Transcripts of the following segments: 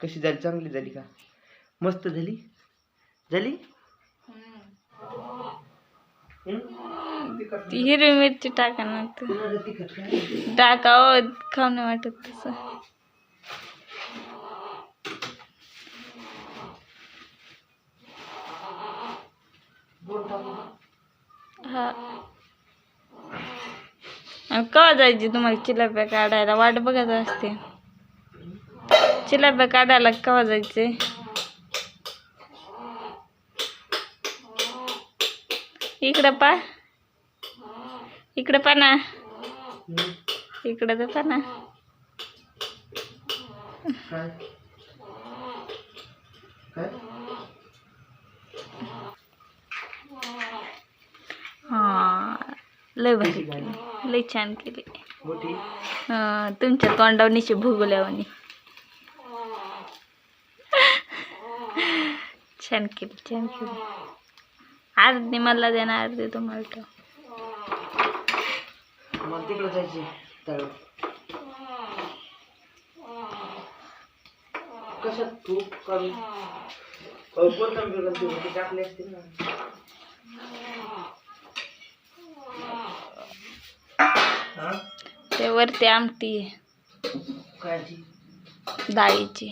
कशी झाली? चांगली झाली का? मस्त झाली? झाली? हं? ती हिरवी मिरची टाका ना तू. कुणाला तिखट काय टाका ओ खाऊ नाही वाटत तसं? हा. केव्हा जायची तुम्हाला चिलाप्या काढायला? वाट बघत असते. चिलाप्या काढायला केव्हा जायचे इकडं पा. इकडं पा ना. हं? इकडं तर पा ना. काय? काय? हा लय भारी केली. लय छान केली. तुमच्या तोंडावनीशी भुगल्यावानी छान केली छान केली अर्धी मला देणार अर्धी तुम्हाला ठेव. ते? हा? वरती आमटी आहे, डाळीची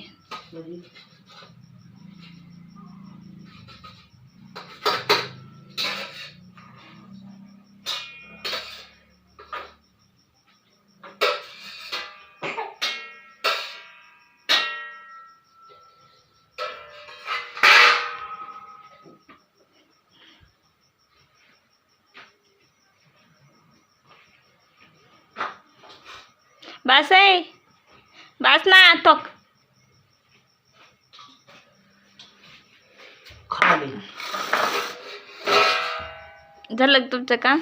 बस आहे. बस ना तो खाली. झालं तुमचं काम?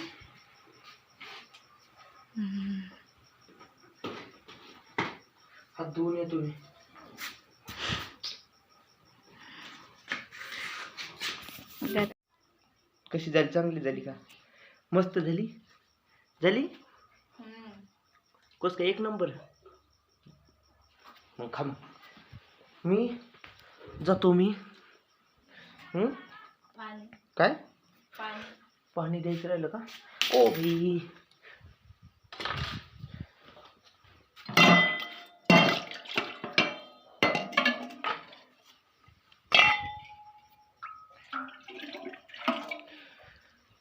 धुवून येतो मी कशी झाली? चांगली झाली का? मस्त झाली? झाली? कस काय एक नंबर मग खाम मी? जातो मी। हं? काय? पाणी। द्यायचं राहिलं का? ओ भाई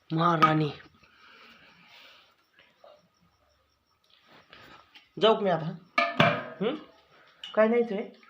महाराणी। जाऊ मी आता? काय न्यायचं आहे